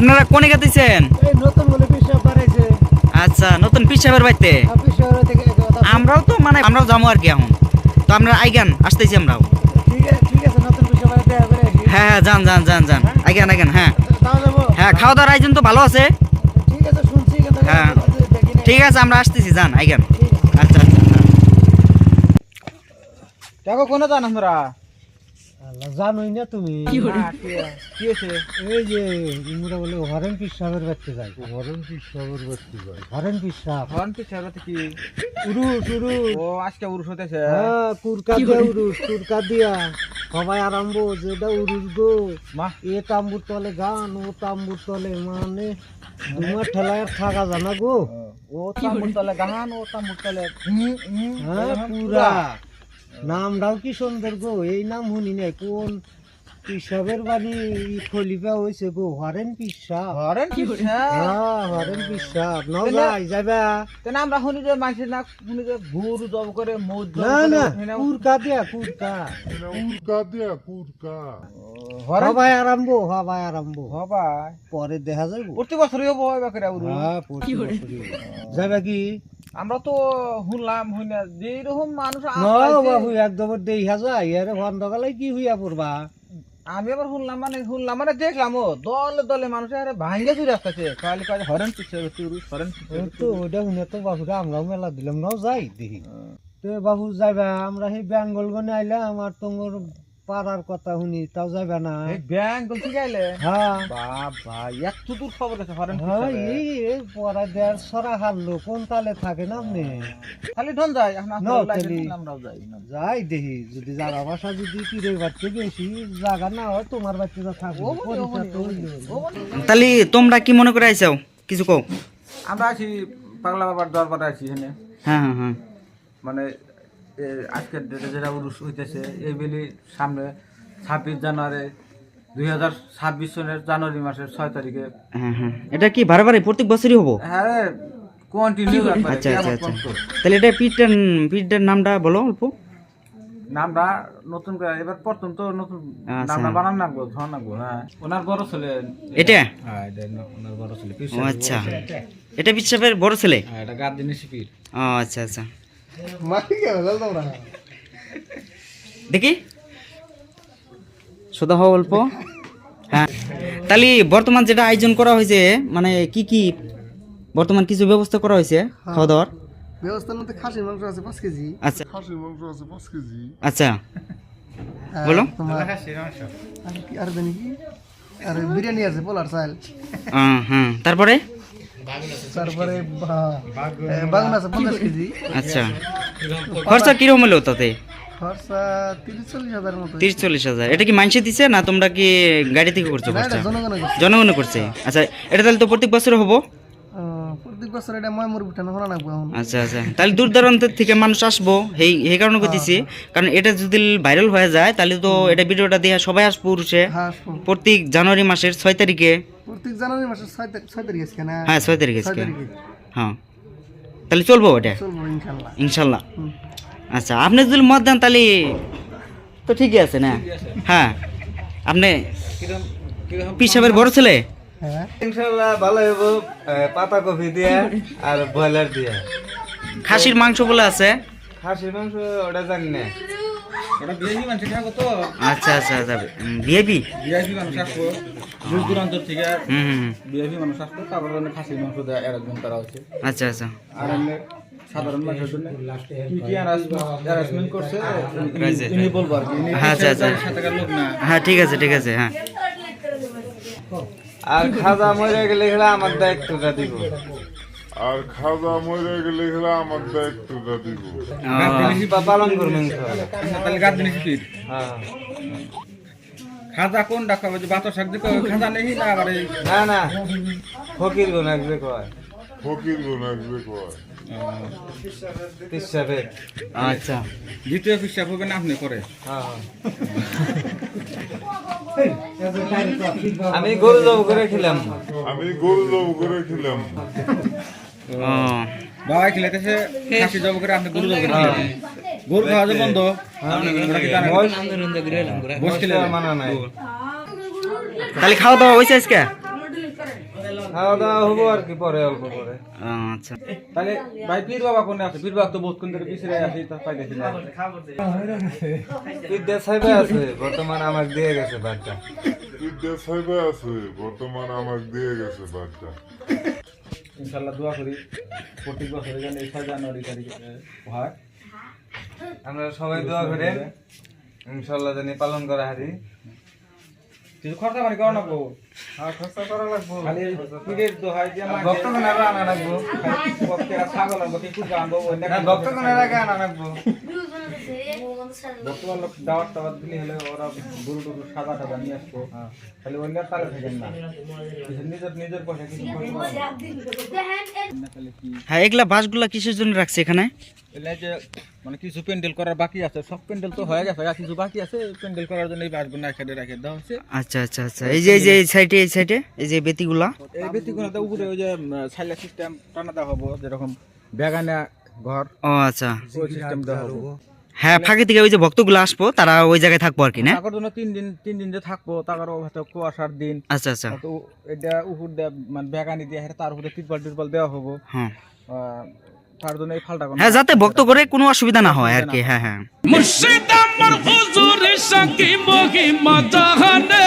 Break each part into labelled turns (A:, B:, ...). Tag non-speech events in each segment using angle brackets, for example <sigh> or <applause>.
A: আপনারা কোনে গেতেছেন আচ্ছা নতুন পিসাবের বাড়িতে
B: কথা
A: আমরাও তো মানে আমরাও যাব আর কি এখন। তো আমরা আইগান আসতেছি আমরাও।
B: ঠিক আছে ঠিক আছে নতুন পিসাব বাড়াইতে হবে নাকি?
A: হ্যাঁ হ্যাঁ যান যান যান যান। আইগান আইগান হ্যাঁ। হ্যাঁ খাওয়া দাওয়ার আয়োজন তো ভালো আছে।
B: ঠিক আছে শুনছি
A: হ্যাঁ। ঠিক আছে আমরা আসতেছি যান আইগান। আচ্ছা আচ্ছা হ্যাঁ।
C: দেখো কোনে যান আমরা?
B: জানোই না তুমি।
C: কি হয়েছে?
B: এই যে ইমরা বলে হরেন পিসাবের বাড়তে যাই হরেন পিসাবের বাড়তে যাই হরেন পিসাব
C: হরন পিছে হতে কি?
B: উরুস উরুস।
C: ও আজকে উরুষ হতেছে
B: হ্যাঁ কুরকা দিয়া উরুস কুরকা দিয়া। সবাই আরম্ভ যেটা উরুস গো।
C: মা
B: এ তাম্বুর তলে গান ও তাম্বুর তলে মানে তোমার ঠেলায় থাকা জানা গো।
C: ও। তামুর তলে গান ও তামুর তলে
B: হ্যাঁ পুরা। নামটাও কি সুন্দর গো এই নাম শুনি নাই কোন পিসাবের বাণী খলিফা হয়েছে গো হরেন পিসাব
C: হরেন
B: হ্যাঁ হরেন যাই যাবা
C: তেনে আমরা শুনি যে মানসি না শুনি যে ভুর জব করে মৌজ
B: না না কুরকা দিয়া কুরকা।
D: de curca.
C: হরেন
B: সবাই আরম্ভ সবাই আরম্ভ।
C: হবাই।
B: পরে দেখা যাইব।
C: প্রতি বছরই হব হইবা করে
B: হ্যাঁ প্রতি বছরই। যাবা কি?
C: আমরা তো শুনলাম হই না যে এরকম মানুষ
B: ন
C: আসাইছে।
B: বাবু একদম দেখা যায় ইয়ারে বন্ধকালে কি হইয়া পড়বা?
C: আমি আবার শুনলাম মানে শুনলাম মানে দেখলাম ও দলে দলে মানুষ আরে ভাঙ্গে চুরি আসতেছে। কালি কাজ হরেন পিছে হরেন
B: তো ওইটা শুনে তো বাবুকে আমরাও মেলা দিলাম নাও যাই দেখি। তো বাবু যাইবা আমরা সেই বেঙ্গল গনে আইলাম আর তোমার পাড়ার কথা শুনি তাও যাইবা না।
C: ব্যাংক গলছি গাইলে
B: হ্যাঁ।
C: বাবা এক তুতুর খবর আছে হরেন
B: হ্যাঁ এই এই পড়া দেয়ার সরা হারলো কোন তালে থাকে না আপনি?
C: খালি আমরাও যাই
B: যাই দেখি যদি জাগা বাসা যদি তীরের বাচ্চা বেশি জাগা না হয় তোমার থাকবে। হইল।
C: ও বলি।
A: তাহলে তোমরা কি মনে করে আইসাও কিছু কও?
C: আমরা আছি পাগলা বাবার দরবারে আছি এখানে।
A: হ্যাঁ হ্যাঁ হ্যাঁ।
C: মানে আজকের ডেটে যেটা উরুষ হইতেছে এই বেলি সামনে ছাব্বিশ জানুয়ারি দুই হাজার ছাব্বিশ সনের জানুয়ারি মাসের ছয় তারিখে।
A: হ্যাঁ হ্যাঁ। এটা কি বারে বারে প্রত্যেক বছরই হব?
C: হ্যাঁ কন্টিনিউ
A: আচ্ছা আচ্ছা আচ্ছা। তাহলে এটা পিঠটার পিঠটার নামটা বলো অল্প।
C: নামটা নতুন করে এবার প্রথম তো নতুন। নামটা বানান নাকবো ধর নাকবো হ্যাঁ। ওনার বড় ছেলে।
A: এটা?
C: হ্যাঁ এটা ওনার বড় ছেলে।
A: আচ্ছা। এটা পিসাবের বড় ছেলে?
C: হ্যাঁ এটা গাদ শিপির
A: ও আচ্ছা আচ্ছা। <laughs> দেখি। সোদা হওয়া অল্প। হ্যাঁ। তাহলে বর্তমান যেটা আয়োজন করা হয়েছে মানে কি কি বর্তমান কিছু ব্যবস্থা করা হয়েছে? খাওয়া দাওয়ার
B: ব্যবস্থার মধ্যে খাসির মাংস আছে পাঁচ কেজি।
A: আচ্ছা।
D: Hashi মাংস আছে পাঁচ কেজি।
A: আচ্ছা। বলো।
B: আর জানি কি? আর বিরিয়ানি আছে পোলার চাল।
A: হ্যাঁ তারপরে?
B: তারপরে বাগান আছে পঞ্চাশ কেজি।
A: আচ্ছা। খরচা কীরকম হলো তাতে?
B: তিরিশ চল্লিশ হাজার মতো।
A: তিরিশ চল্লিশ হাজার। এটা কি মাইনসে দিছে না তোমরা কি গাড়ি থেকে করছ?
B: জনগণ
A: করছে আচ্ছা এটা তাহলে তো প্রত্যেক বছর হব?
B: প্রত্যেক বছর এটা ময়মুর উঠানো হলো না
A: আচ্ছা আচ্ছা। তাহলে দূর দূরান্তের থেকে মানুষ আসব এই এই কারণে করতেছি কারণ এটা যদি ভাইরাল হয়ে যায় তাহলে তো এটা ভিডিওটা দিয়ে সবাই আসব পুরুষে
B: হ্যাঁ
A: প্রত্যেক জানুয়ারি মাসের ছয় তারিখে।
B: প্রত্যেক জানুয়ারি মাসের ছয় তারিখ আজকে না?
A: হ্যাঁ ছয় তারিখে আজকে। হ্যাঁ। তাহলে চলবো ওটা
B: ইনশাল্লাহ।
A: ইনশাল্লাহ। আচ্ছা আপনি যদি মত দেন তাহলে তো ঠিকই আছে না? হ্যাঁ। আপনি পিসাবের বড় ছেলে?
B: হ্যাঁ।
C: ইনশাল্লাহ ভালো হইব পাতা কফি দিয়ে আর ব্রয়লার দিয়ে।
A: খাসির মাংস বলে আছে?
C: খাসির মাংস ওটা জানি না। ওটা তো।
A: আচ্ছা আচ্ছা আচ্ছা। বিএবি
C: বিআইপি মানুষ আসব দূর দূরান্ত থেকে
A: হুম
C: তারপর খাসির মাংস দেয় অ্যারেঞ্জমেন্ট করা হচ্ছে।
A: আচ্ছা আচ্ছা।
C: আর এমনি সাধারণ মানুষের জন্য কি কি অ্যারেঞ্জমেন্ট করছে ইনি- ইনি বলব আর কি।
A: হ্যাঁ, আচ্ছা, আচ্ছা। হ্যাঁ ঠিক আছে ঠিক আছে হ্যাঁ।
C: আর খাজা মরে গেলে আমার দায়িত্বটা দিব।
D: আর খাওয়া মরে গেলে গেলে আমার দায়িত্বটা দিব।
C: পালন করবেন হ্যাঁ। খাজা কোন ডাকা যে বাতো শাক দিকে খাজা নেই না আবার না না। ফকির গুণ একবে কয়।
D: ফকির গুণ আসবে কয়।
C: পিসাবে
A: আচ্ছা।
C: দ্বিতীয় পিসা হবে না আপনি করে আমি গরু জব করে খেলাম।
D: আমি গরু জব করে খেলাম।
C: বাবা খেলাইতেছে খাসি জব করে আপনি গরু জব করে খেলেন গরু খাওয়া যে বন্ধ। বস খেলে মানা নাই
A: তাহলে খাওয়া দাওয়া হয়েছে আজকে?
C: খাওয়া দাওয়া হব আর কি পরে অল্প পরে।
A: আচ্ছা।
C: তাহলে ভাই পীর বাবা কোনে আছে? পীর বাবা তো বহুত কোন ধরে পিছনে আছে তা পাইতেছি না।
E: পীর সাহেবে আছে বর্তমান আমাকে দিয়ে গেছে বাচ্চা।
D: সাহেবে আছে বর্তমান আমাকে দিয়ে গেছে বাচ্চা।
C: দোয়া করি প্রত্যেক বছরে যেন এই ছয় জানুয়ারি তারিখে হয়
E: আমরা সবাই দোয়া করেন ইনশাল্লাহ জানি পালন করা হারি।
C: কিছু খরচা পানি করো গো
E: আর খরচা করা লাগবো।
C: খালি পীরের দোহাই দিয়ে আমার
E: ভক্তগণ আরও আনা লাগবো।
C: ছাগল আনব কি কুকুর আনব
E: না আনা লাগবো।
C: বর্তমান লোক দাওয়াত টাওয়াত দিলে হলে ওরা গরু টুরু সাদা টাদা নিয়ে আসব খালি অন্য তালে থাকেন না। নিজের নিজের পয়সা কিছু খরচ করেন না। তাহলে কি
A: হ্যাঁ এগুলা বাসগুলা কিসের জন্য রাখছে এখানে?
C: যে মানে কিছু প্যান্ডেল করার বাকি আছে। সব প্যান্ডেল তো হয়ে গেছে। আর কিছু বাকি আছে প্যান্ডেল করার জন্য এই বাসগুলো এখানে রেখে। দেওয়া হচ্ছে।
A: আচ্ছা আচ্ছা আচ্ছা। এই যে এই যে এই সাইডে এই সাইডে এই যে বেতিগুলা?
C: এই ব্যক্তিগুলোতে উপরে ওই যে সাইলা সিস্টেম টানা দেওয়া হব যেরকম বেগানা ঘর।
A: ও আচ্ছা।
C: ওই সিস্টেম দেওয়া হব।
A: হ্যাঁ ফাঁকি থেকে ওই যে ভক্তগুলো আসব তারা ওই জায়গায় থাকব আর কি না?
C: তার জন্য তিন দিন তিন দিন যে থাকব তার হয়তো কুয়াশার দিন।
A: আচ্ছা আচ্ছা।
C: তো এটা উপর দিয়ে মানে বেগানি দিয়ে তার উপরে তিরপাল টিরপাল দেওয়া হব।
A: হ্যাঁ।
C: তার জন্য এই ফালটা
A: হ্যাঁ যাতে ভক্ত করে কোনো অসুবিধা না হয় আর কি হ্যাঁ হ্যাঁ
F: মুর্শিদ আমার হুজুর সাকি মহিমা জাহানে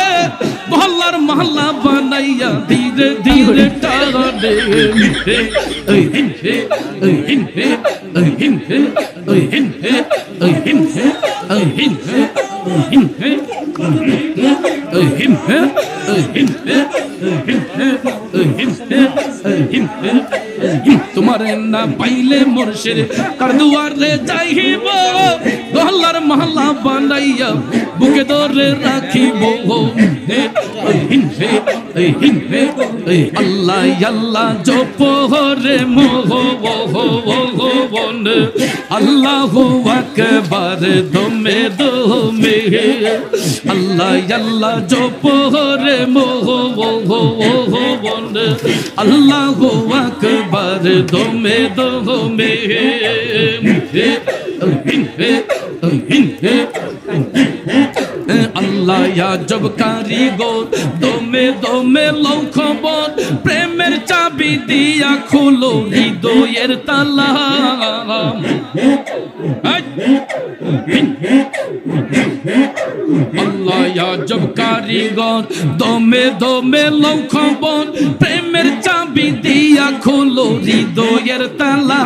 F: মহল্লা বানাইয়া ধীরে ধীরে ওই ওই ওই ওই ওই ওই ওই ওই তোমার না পাইলে মোরশের কার দুয়ারে যাইব। মহল্লার মহল্লা বানাইয়া বুকে দরে রাখিব। আল্লাহ আল্লাহ জপ হরে মোহ আল্লাহ আকবারে, দমে দমে। আল্লাহ আল্লাহ জপ হরে মোহ আল্লাহ আকবারে, দমে দমে। হে হে হে হে আল্লাহ জব কারিগর দমে দমে লৌ খবর প্রেমের চাবি দিয়া খুলো হৃদয়ের তালা। আল্লাহ জব কারিগর দমে দমে লৌ খবর প্রেমের চাবি দিয়া খুলো হৃদয়ের তালা।